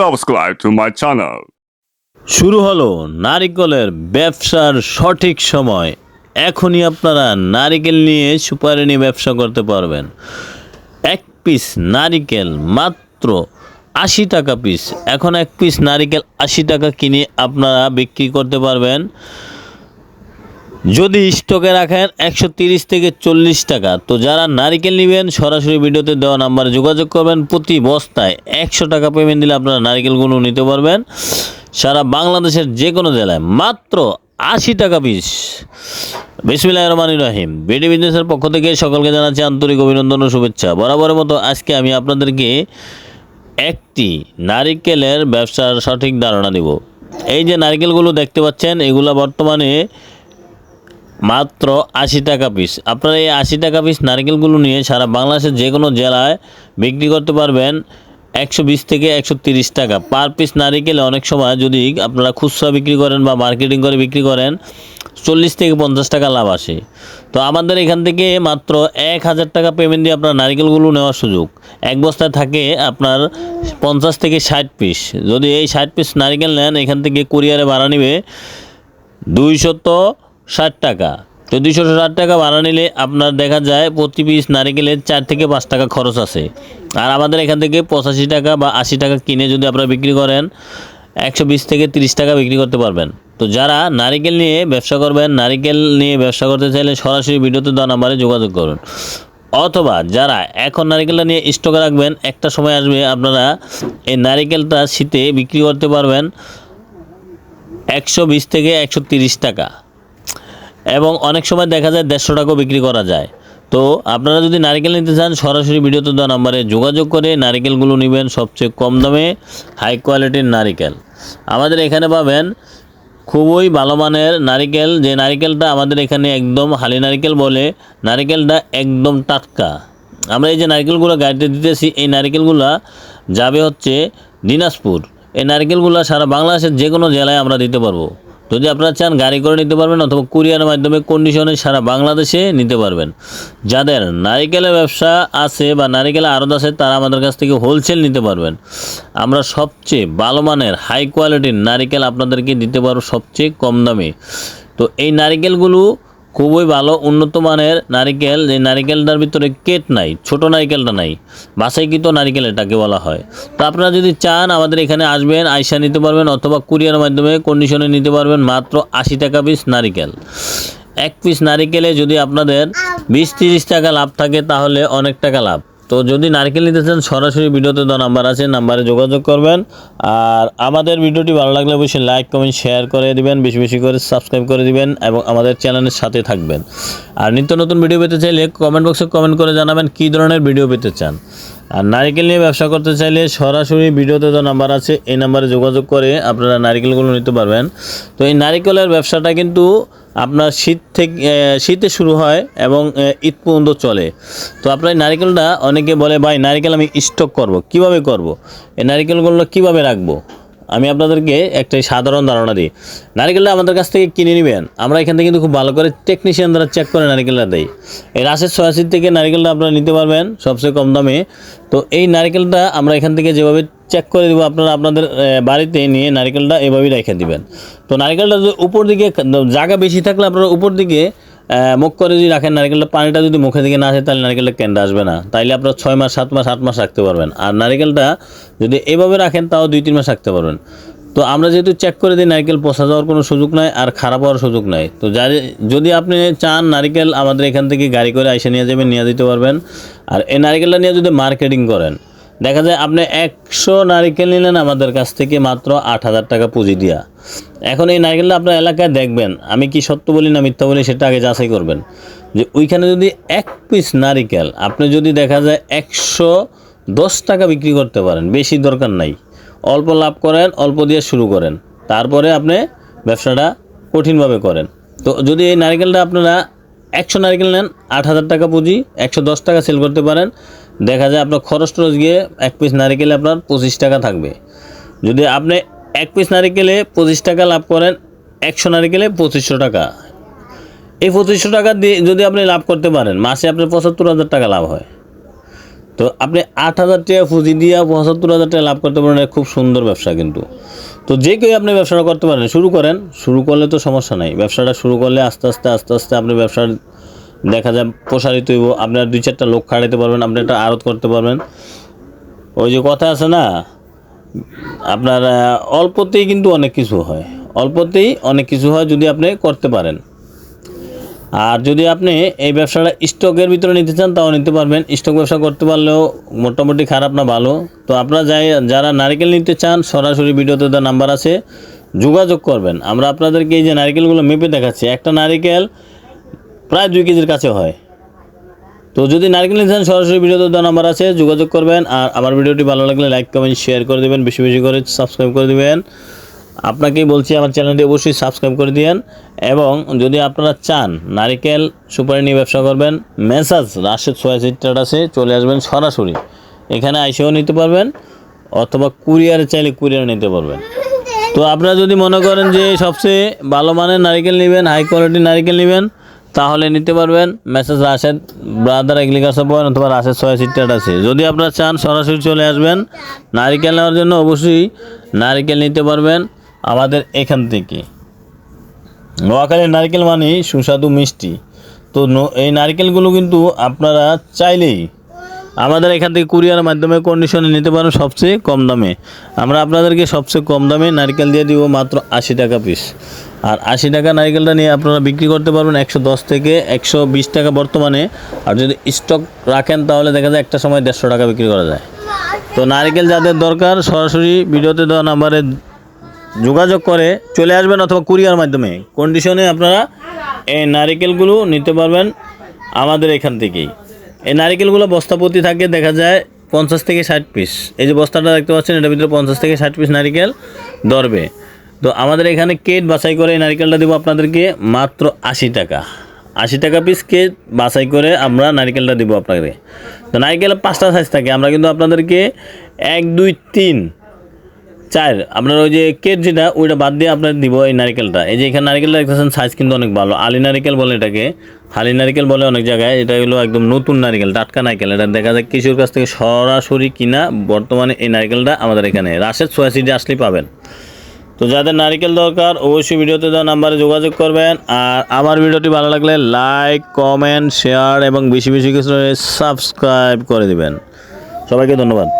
subscribe to my channel শুরু হলো নারিকলের ব্যবসার সঠিক সময়। এখনই আপনারা নারিকেল নিয়ে সুপারিনি ব্যবসা করতে পারবেন। এক পিস নারিকেল মাত্র আশি টাকা পিস। এখন এক পিস নারিকেল আশি টাকা কিনে আপনারা বিক্রি করতে পারবেন। যদি স্টকে রাখেন একশো থেকে চল্লিশ টাকা, তো যারা নারিকেল নেবেন, সরাসরি ভিডিওতে দেওয়া নাম্বারে যোগাযোগ করবেন। প্রতি বস্তায় একশো টাকা পেমেন্ট দিলে আপনারা নারিকেলগুলো নিতে পারবেন। সারা বাংলাদেশের যে কোনো জেলায় মাত্র আশি টাকা পিস বিসমিল্লাহ রহমান রাহিম। বিডি বিজনেসের পক্ষ থেকে সকলকে জানাচ্ছি আন্তরিক অভিনন্দন ও শুভেচ্ছা। বরাবরের মতো আজকে আমি আপনাদেরকে একটি নারিকেলের ব্যবসার সঠিক ধারণা দিব। এই যে নারিকেলগুলো দেখতে পাচ্ছেন, এগুলো বর্তমানে মাত্র আশি টাকা পিস আপনারা এই আশি টাকা পিস নারকেলগুলো নিয়ে সারা বাংলাদেশের যে কোনো জেলায় বিক্রি করতে পারবেন একশো বিশ থেকে একশো তিরিশ টাকা। পার পিস নারিকেলে অনেক সময় যদি আপনারা খুচরা বিক্রি করেন বা মার্কেটিং করে বিক্রি করেন, চল্লিশ থেকে পঞ্চাশ টাকা লাভ আসে। তো আমাদের এখান থেকে মাত্র এক হাজার টাকা পেমেন্ট দিয়ে আপনার নারিকেলগুলো নেওয়ার সুযোগ। এক বস্তায় থাকে আপনার পঞ্চাশ থেকে ষাট পিস যদি এই ষাট পিস নারিকেল নেন, এখান থেকে কুরিয়ারে ভাড়া নেবে দুইশত ষাট টাকা। তো দুইশো ষাট টাকা ভাড়া নিলে আপনার দেখা যায় প্রতি পিস নারিকেলের চার থেকে পাঁচ টাকা খরচ আছে। আর আমাদের এখান থেকে পঁচাশি টাকা বা আশি টাকা কিনে যদি আপনারা বিক্রি করেন, একশো বিশ থেকে তিরিশ টাকা বিক্রি করতে পারবেন। তো যারা নারিকেল নিয়ে ব্যবসা করবেন, নারিকেল নিয়ে ব্যবসা করতে চাইলে সরাসরি ভিডিওতে দেওয়া নাম্বারে যোগাযোগ করুন। অথবা যারা এখন নারিকেলটা নিয়ে স্টকে রাখবেন, একটা সময় আসবে আপনারা এই নারিকেলটা শীতে বিক্রি করতে পারবেন একশো বিশ থেকে একশো তিরিশ টাকা। এবং অনেক সময় দেখা যায় দেড়শো টাকাও বিক্রি করা যায়। তো আপনারা যদি নারকেল নিতে চান, সরাসরি ভিডিওতে দেওয়া নাম্বারে যোগাযোগ করে নারকেলগুলো নেবেন সবচেয়ে কম দামে হাই কোয়ালিটির নারিকেল। আমাদের এখানে পাবেন খুবই ভালো মানের নারিকেল, যে নারিকেলটা আমাদের এখানে একদম হালি নারিকেল বলে, নারিকেলটা একদম টাটকা। আমরা এই যে নারকেলগুলো গাড়িতে দিতেছি, এই নারকেলগুলো যাবে হচ্ছে দিনাজপুর। এই নারকেলগুলো সারা বাংলাদেশের যে কোনো জেলায় আমরা দিতে পারব। যদি আপনারা চান গাড়ি করে নিতে পারবেন অথবা কুরিয়ারের মাধ্যমে কন্ডিশনে সারা বাংলাদেশে নিতে পারবেন। যাদের নারিকেলের ব্যবসা আছে বা নারিকেলের আড়ত আছে, তারা আমাদের কাছ থেকে হোলসেল নিতে পারবেন। আমরা সবচেয়ে ভালো মানের হাই কোয়ালিটির নারিকেল আপনাদেরকে দিতে পারব সবচেয়ে কম দামে। তো এই নারিকেলগুলো খুবই ভালো, উন্নত মানের নারিকেল। যে নারিকেলটার ভিতরে কেট নাই, ছোট নারিকেলটা নাই বাসাইকৃত নারিকেল এটাকে বলা হয়। তো আপনারা যদি চান, আমাদের এখানে আসবেন, আইসা নিতে পারবেন, অথবা কুরিয়ার মাধ্যমে কন্ডিশনে নিতে পারবেন মাত্র আশি টাকা পিস নারিকেল। এক পিস নারিকেলে যদি আপনাদের বিশ তিরিশ টাকা লাভ থাকে, তাহলে অনেক টাকা লাভ। তো যদি নারকেল নিতে চান, সরাসরি ভিডিওতে দেওয়া নাম্বার আছে, নাম্বারে যোগাযোগ করবেন। আর আমাদের ভিডিওটি ভালো লাগলে অবশ্যই লাইক, কমেন্ট, শেয়ার করে দিবেন, বেশি বেশি করে সাবস্ক্রাইব করে দিবেন এবং আমাদের চ্যানেলের সাথে থাকবেন। আর নিত্য নতুন ভিডিও পেতে চাইলে কমেন্ট বক্সে কমেন্ট করে জানাবেন কী ধরনের ভিডিও পেতে চান। আর নারিকেল নিয়ে ব্যবসা করতে চাইলে সরাসরি ভিডিওতে তো নাম্বার আছে, এই নাম্বারে যোগাযোগ করে আপনারা নারিকেলগুলো নিতে পারবেন। তো এই নারিকেলের ব্যবসাটা কিন্তু আপনার শীত থেকে শীতে শুরু হয় এবং ঈদ পর্যন্ত চলে। তো আপনার নারিকেলটা অনেকে বলে, ভাই, নারিকেল আমি স্টক করব। কীভাবে করব? এই নারিকেলগুলো কীভাবে রাখব? আমি আপনাদেরকে একটা সাধারণ ধারণা দিই। নারিকেলটা আমাদের কাছ থেকে কিনে নেবেন। আমরা এখান থেকে কিন্তু খুব ভালো করে টেকনিশিয়ান দ্বারা চেক করে নারিকেলটা দেই। এই রাশের ছয়াশি থেকে নারিকেলটা আপনারা নিতে পারবেন সবচেয়ে কম দামে। তো এই নারিকেলটা আমরা এখান থেকে যেভাবে চেক করে দেবো, আপনারা আপনাদের বাড়িতে নিয়ে নারিকেলটা এভাবেই রেখে দিবেন। তো নারিকেলটা উপর দিকে, জায়গা বেশি থাকলে আপনারা উপর দিকে মুখ করে যদি রাখেন নারকেলটা, পানিটা যদি মুখে দিকে না আসে, তাহলে নারকেলটা কেন্দ্র আসবে না। তাইলে আপনার ছয় মাস, সাত মাস, আট মাস রাখতে পারবেন। আর নারকেলটা যদি এভাবে রাখেন, তাও দুই, তিন মাস রাখতে পারবেন। তো আমরা যেহেতু চেক করে দিই, নারকেল পচা যাওয়ার কোনো সুযোগ নাই আর খারাপ হওয়ার সুযোগ নাই। তো যার যদি আপনি চান নারিকেল আমাদের এখান থেকে গাড়ি করে আইসে নিয়ে যাবেন, নিয়ে দিতে পারবেন। আর এই নারকেলটা নিয়ে যদি মার্কেটিং করেন, দেখা যায় আপনি একশো নারিকেল নিলেন আমাদের কাছ থেকে মাত্র আট হাজার টাকা পুঁজি দিয়া। এখন এই নারকেলটা আপনার এলাকায় দেখবেন, আমি কি সত্য বলি না মিথ্যা বলি সেটা আগে যাচাই করবেন, যে ওইখানে যদি এক পিস নারিকেল আপনি যদি দেখা যায় একশো দশ টাকা বিক্রি করতে পারেন, বেশি দরকার নাই, অল্প লাভ করেন, অল্প দিয়ে শুরু করেন, তারপরে আপনি ব্যবসাটা কঠিনভাবে করেন। তো যদি এই নারিকেলটা আপনারা একশো নারকেল নেন, আট হাজার টাকা পুঁজি, একশো দশ টাকা সেল করতে পারেন, দেখা যায় আপনার খরচ টরচ গিয়ে এক পিস নারিকেলে আপনার পঁচিশ টাকা থাকবে। যদি আপনি এক পিস নারিকেলে পঁচিশ টাকা লাভ করেন, একশো নারিকেলে পঁচিশশো টাকা। এই পঁচিশশো টাকা দিয়ে যদি আপনি লাভ করতে পারেন, মাসে আপনার পঁচাত্তর হাজার টাকা লাভ হয়। তো আপনি আট হাজার টাকা পুঁজি দিয়ে পঁচাত্তর হাজার টাকা লাভ করতে পারেন খুব সুন্দর ব্যবসা কিন্তু। তো যে কেউ আপনি ব্যবসাটা করতে পারেন, শুরু করেন, শুরু করলে তো সমস্যা নাই। ব্যবসাটা শুরু করলে আস্তে আস্তে আস্তে আস্তে আপনি ব্যবসার দেখা যায় প্রসারিত হইব, আপনার দুই চারটা লোক খাড়াইতে পারবেন, আপনি একটা আড়ত করতে পারবেন। ওই যে কথা আছে না আপনার অল্পতেই কিন্তু অনেক কিছু হয়। অল্পতেই অনেক কিছু হয় যদি আপনি করতে পারেন। আর যদি আপনি এই ব্যবসাটা স্টকের ভিতরে নিতে চান, তাও নিতে পারবেন। স্টক ব্যবসা করতে পারলেও মোটামুটি খারাপ না, ভালো। তো আপনারা যাই, যারা নারকেল নিতে চান, সরাসরি ভিডিওতে দেওয়া নাম্বার আছে, যোগাযোগ করবেন। আমরা আপনাদেরকে এই যে নারকেলগুলো মেপে দেখাচ্ছি। একটা নারকেল প্রায় দুই কেজির কাছে হয়। তো যদি নারকেল নিতে সরাসরি ভিডিওতে দেওয়া নাম্বার আছে, যোগাযোগ করবেন আর আমার ভিডিওটি ভালো লাগলে লাইক, কমেন্ট শেয়ার করে দেবেন, বেশি বেশি করে সাবস্ক্রাইব করে দেবেন। আপনাকেই বলছি, আমার চ্যানেলটি অবশ্যই সাবস্ক্রাইব করে দিয়েন এবং যদি আপনারা চান নারিকেল সুপারি নিয়ে ব্যবসা করবেন, মেসাজ রাশেদ সোয়া সিটার আছে, চলে আসবেন সরাসরি। এখানে আইসেও নিতে পারবেন অথবা কুরিয়ারে চাইলে কুরিয়ারে নিতে পারবেন। তো আপনারা যদি মনে করেন যে সবচেয়ে ভালো মানের নারিকেল নেবেন হাই কোয়ালিটির নারিকেল নেবেন তাহলে নিতে পারবেন message Rashed brother agriculture point অথবা রাশেদ ছয় সিটার আছে। যদি আপনারা চান সরাসরি চলে আসবেন, নারিকেল নেওয়ার জন্য অবশ্যই নারিকেল নিতে পারবেন আমাদের এখান থেকে। নোয়াখালীর নারিকেল মানে সুস্বাদু মিষ্টি। তো এই নারিকেলগুলো কিন্তু আপনারা চাইলেই আমাদের এখান থেকে কুরিয়ারের মাধ্যমে কন্ডিশনে নিতে পারেন সবচেয়ে কম দামে। আমরা আপনাদেরকে সবচেয়ে কম দামে নারকেল দিয়ে দিব মাত্র আশি টাকা পিস আর আশি টাকা নারকেলটা নিয়ে আপনারা বিক্রি করতে পারবেন একশো দশ থেকে একশো বিশ টাকা বর্তমানে। আর যদি স্টক রাখেন তাহলে দেখা যায় একটা সময় দেড়শো টাকা বিক্রি করা যায়। তো নারকেল যাদের দরকার সরাসরি ভিডিওতে দেওয়া নাম্বারে যোগাযোগ করে চলে আসবেন অথবা কুরিয়ার মাধ্যমে। কন্ডিশনে আপনারা এই নারিকেলগুলো নিতে পারবেন আমাদের এখান থেকেই। এই নারিকেলগুলো বস্তাপতি থাকে দেখা যায় পঞ্চাশ থেকে ষাট পিস এই যে বস্তাটা দেখতে পাচ্ছেন, এটার ভিতরে পঞ্চাশ থেকে ষাট পিস নারিকেল ধরবে। তো আমাদের এখানে কেট বাছাই করে এই নারিকেলটা দেবো আপনাদেরকে মাত্র আশি টাকা। আশি টাকা পিস কেট বাছাই করে আমরা নারিকেলটা দেবো আপনাকে। তো নারিকেলের পাঁচটা সাইজ থাকে, আমরা কিন্তু আপনাদেরকে এক, দুই, তিন চার, আপনার ওই যে কেট যেটা, ওইটা বাদ দিয়ে আপনার দিব এই নারকেলটা। এই যে এখানে নারকেলটা দেখতেছেন সাইজ কিন্তু অনেক ভালো। আলি নারকেল বলে এটাকে। হালি নারকেল বলে অনেক জায়গায়। এটা হলো একদম নতুন নারকেল, টাটকা নারকেল। এটা দেখা যায় কৃষির কাছ থেকে সরাসরি কিনা, বর্তমানে এই নারকেলটা আমাদের এখানে। রাশের সোয়া সিডি আসলেই পাবেন। তো যাদের নারিকেল দরকার, অবশ্যই ভিডিওতে দেওয়া নাম্বারে যোগাযোগ করবেন। আর আমার ভিডিওটি ভালো লাগলে লাইক কমেন্ট শেয়ার এবং বেশি বেশি কিছু সাবস্ক্রাইব করে দিবেন। সবাইকে ধন্যবাদ।